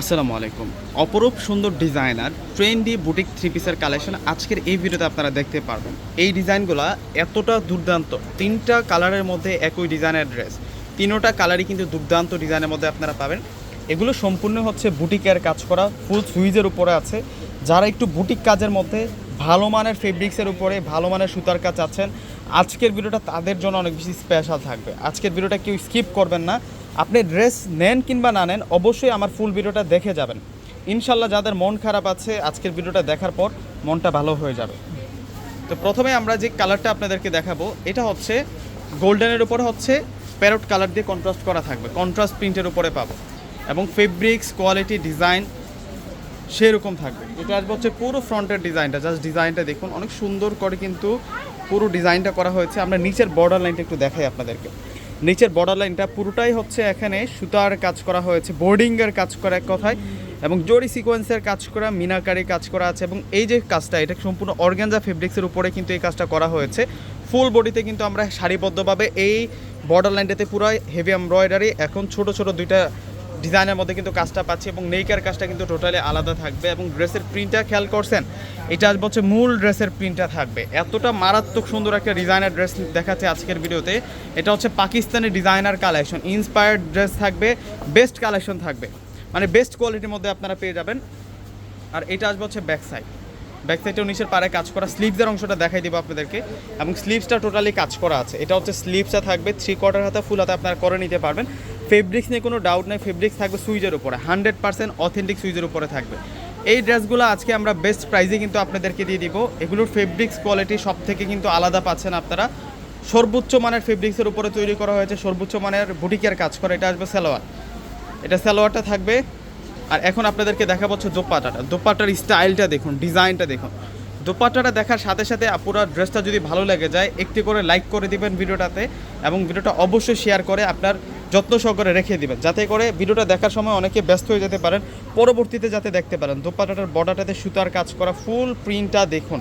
আসসালামু আলাইকুম। অপরূপ সুন্দর ডিজাইনার, ট্রেন্ডি বুটিক থ্রি পিসের কালেকশন আজকের এই ভিডিওতে আপনারা দেখতে পারবেন। এই ডিজাইনগুলো এতটা দুর্দান্ত, তিনটা কালারের মধ্যে একই ডিজাইনের ড্রেস, তিনোটা কালারই কিন্তু দুর্দান্ত ডিজাইনের মধ্যে আপনারা পাবেন। এগুলো সম্পূর্ণ হচ্ছে বুটিকের কাজ করা, ফুল সুইজের উপরে আছে। যারা একটু বুটিক কাজের মধ্যে, ভালো মানের ফেব্রিক্সের উপরে, ভালো মানের সুতার কাজ আছেন আজকের ভিডিওটা তাদের জন্য অনেক বেশি স্পেশাল থাকবে। আজকের ভিডিওটা কেউ স্কিপ করবেন না। আপনি ড্রেস নেন কিংবা না নেন, অবশ্যই আমার ফুল ভিডিওটা দেখে যাবেন। ইনশাল্লাহ যাদের মন খারাপ আছে, আজকের ভিডিওটা দেখার পর মনটা ভালো হয়ে যাবে। তো প্রথমে আমরা যে কালারটা আপনাদেরকে দেখাবো, এটা হচ্ছে গোল্ডেনের উপরে হচ্ছে প্যারট কালার দিয়ে কন্ট্রাস্ট করা থাকবে। কন্ট্রাস্ট প্রিন্টের উপরে পাবো। এবং ফেব্রিক্স কোয়ালিটি ডিজাইন সেরকম থাকবে। এটা আসবে হচ্ছে পুরো ফ্রন্টের ডিজাইনটা জাস্ট ডিজাইনটা দেখুন, অনেক সুন্দর করে কিন্তু পুরো ডিজাইনটা করা হয়েছে। আমরা নিচের বর্ডার লাইনটা একটু দেখাই আপনাদেরকে। নিচের বর্ডার লাইনটা পুরোটাই হচ্ছে এখানে সুতার কাজ করা হয়েছে বোর্ডিংয়ের কাজ করা এক কথায় এবং জরি সিকোয়েন্সের কাজ করা, মিনাকারি কাজ করা আছে এবং এই যে কাজটা, এটা সম্পূর্ণ অর্গানজা ফেব্রিক্সের উপরে কিন্তু এই কাজটা করা হয়েছে। ফুল বডিতে কিন্তু আমরা সারিবদ্ধভাবে এই বর্ডার লাইনটাতে পুরো হেভি এমব্রয়ডারি এখন ছোট ছোট দুইটা ডিজাইনের মধ্যে কিন্তু কাজটা পাচ্ছি এবং নেইকার কাজটা কিন্তু টোটালি আলাদা থাকবে এবং ড্রেসের প্রিন্টটা খেয়াল করছেন? এটা হচ্ছে মূল ড্রেসের প্রিন্টটা থাকবে। এতটা মারাত্মক সুন্দর একটা ডিজাইনার ড্রেস দেখাচ্ছে আজকের ভিডিওতে। এটা হচ্ছে Pakistani designer collection inspired dress থাকবে বেস্ট কালেকশন থাকবে। মানে বেস্ট কোয়ালিটির মধ্যে আপনারা পেয়ে যাবেন। আর এটা আসবে হচ্ছে ব্যাক সাইড ব্যাক সাইডেও নিচের পাড়ে কাজ করা স্লিভসের অংশটা দেখাই দিব আপনাদেরকে। এবং স্লিভসটা টোটালি কাজ করা আছে। এটা হচ্ছে স্লিভসটা থাকবে থ্রি কোয়ার্টার হাতে ফুল হাতে আপনারা করে নিতে পারবেন। ফেব্রিক্স নিয়ে কোনো ডাউট নেই ফেব্রিক্স থাকবে সুইজের উপরে। হান্ড্রেড পার্সেন্ট অথেন্টিক সুইজের উপরে থাকবে। এই ড্রেসগুলো আজকে আমরা বেস্ট প্রাইজে কিন্তু আপনাদেরকে দিয়ে দিব। এগুলোর ফেব্রিক্স কোয়ালিটি সব থেকে কিন্তু আলাদা পাচ্ছেন আপনারা। সর্বোচ্চ মানের ফেব্রিক্সের উপরে তৈরি করা হয়েছে, সর্বোচ্চ মানের বুটিকের কাজ করা। এটা আসবে সালোয়ার। এটা সালোয়ারটা থাকবে। আর এখন আপনাদেরকে দেখা হচ্ছে দোপাটাটা দোপাটার স্টাইলটা দেখুন, ডিজাইনটা দেখুন। দোপাট্টাটা দেখার সাথে সাথে পুরো ড্রেসটা যদি ভালো লেগে যায়, একটি করে লাইক করে দিবেন ভিডিওটাতে এবং ভিডিওটা অবশ্যই শেয়ার করে আপনার যত্ন সহকারে রেখে দিবেন। যাতে করে ভিডিওটা দেখার সময় অনেকে ব্যস্ত হয়ে যেতে পারেন, পরবর্তীতে যাতে দেখতে পারেন। দোপাট্টাটার বর্ডারটাতে সুতার কাজ করা ফুল প্রিন্টটা দেখুন।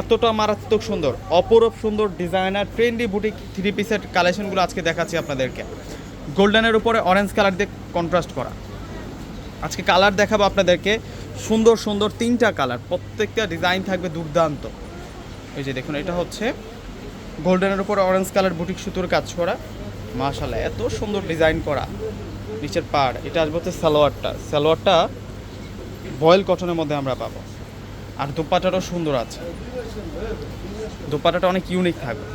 এতটা মারাত্মক সুন্দর, অপরূপ সুন্দর ডিজাইনার ট্রেন্ডি বুটিক থ্রি পিসের কালেকশনগুলো আজকে দেখাচ্ছি আপনাদেরকে। গোল্ডেনের উপরে অরেঞ্জ কালার দিয়ে কন্ট্রাস্ট করা। আজকে কালার দেখাবো আপনাদেরকে। সুন্দর সুন্দর তিনটা কালার প্রত্যেকটা ডিজাইন থাকবে দুর্দান্ত। এই যে দেখুন, এটা হচ্ছে গোল্ডেনের উপরে অরেঞ্জ কালার বুটিক সুতোর কাজ করা। মাশাল্লাহ এত সুন্দর ডিজাইন করা। নিচের পাড়, এটা আসবে হচ্ছে সালোয়ারটা। সালোয়ারটা বয়েল কটনের মধ্যে আমরা পাবো। আর দোপাটাটাও সুন্দর আছে। দোপাটাটা অনেক ইউনিক থাকবে।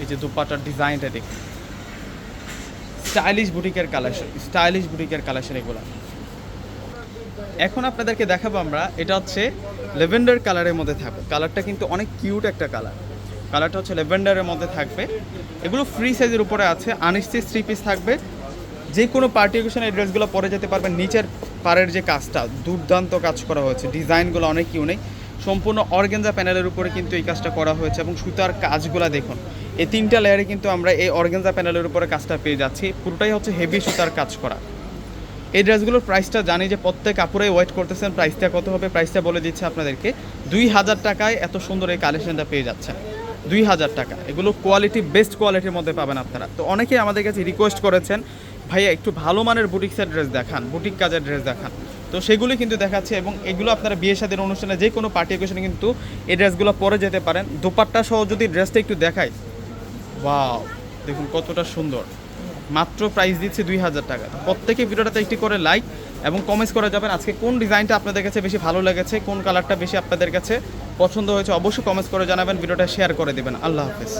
এই যে দোপাটার ডিজাইনটা দেখুন। স্টাইলিশ বুটিকের কালেকশন স্টাইলিশ বুটিকের কালেকশন এগুলো। এখন আপনাদেরকে দেখাবো আমরা, এটা হচ্ছে লেভেন্ডার কালারের মধ্যে থাকবে। কালারটা কিন্তু অনেক কিউট একটা কালার কালারটা হচ্ছে লেভেন্ডারের মধ্যে থাকবে। এগুলো ফ্রি সাইজের উপরে আছে, আনস্টিচ থ্রি পিস থাকবে। যে কোনো পার্টি অকেশনে এই ড্রেসগুলো পরে যেতে পারবেন। নিচের পাড়ের যে কাজটা, দুর্দান্ত কাজ করা হয়েছে। ডিজাইনগুলো অনেক ইউনিক সম্পূর্ণ অর্গেঞ্জা প্যানেলের উপরে কিন্তু এই কাজটা করা হয়েছে এবং সুতার কাজগুলো দেখুন। এই তিনটা লেয়ারে কিন্তু আমরা এই অর্গেঞ্জা প্যানেলের উপরে কাজটা পেয়ে যাচ্ছি। পুরোটাই হচ্ছে হেভি সুতার কাজ করা। এই ড্রেসগুলোর প্রাইসটা জানি যে প্রত্যেক কাপড়ে ওয়েট করতেছেন। প্রাইসটা কত হবে? প্রাইসটা বলে দিচ্ছে আপনাদেরকে। দুই হাজার টাকায় এত সুন্দর এই কালেকশনটা পেয়ে যাচ্ছেন। দুই হাজার টাকা। এগুলো কোয়ালিটি বেস্ট কোয়ালিটির মধ্যে পাবেন আপনারা। তো অনেকেই আমাদের কাছে রিকোয়েস্ট করেছেন, ভাইয়া, একটু ভালো মানের বুটিক্সের ড্রেস দেখান বুটিক কাজের ড্রেস দেখান। তো সেগুলি কিন্তু দেখাচ্ছে এবং এগুলো আপনারা বিয়ে সাদের অনুষ্ঠানে যে কোনো পার্টি অকেশনে কিন্তু এই ড্রেসগুলো পরে যেতে পারেন। দোপাট্টা সহ যদি ড্রেসটা একটু দেখাই, ওয়াও, দেখুন কতটা সুন্দর। মাত্র প্রাইস দিচ্ছে দুই হাজার টাকা। প্রত্যেকে ভিডিওটাতে একটি করে লাইক এবং কমেন্টস করে যাবেন আজকে কোন ডিজাইনটা আপনাদের কাছে বেশি ভালো লেগেছে, কোন কালারটা বেশি আপনাদের কাছে পছন্দ হয়েছে, অবশ্যই কমেন্টস করে জানাবেন, ভিডিওটা শেয়ার করে দেবেন। আল্লাহ হাফেজ।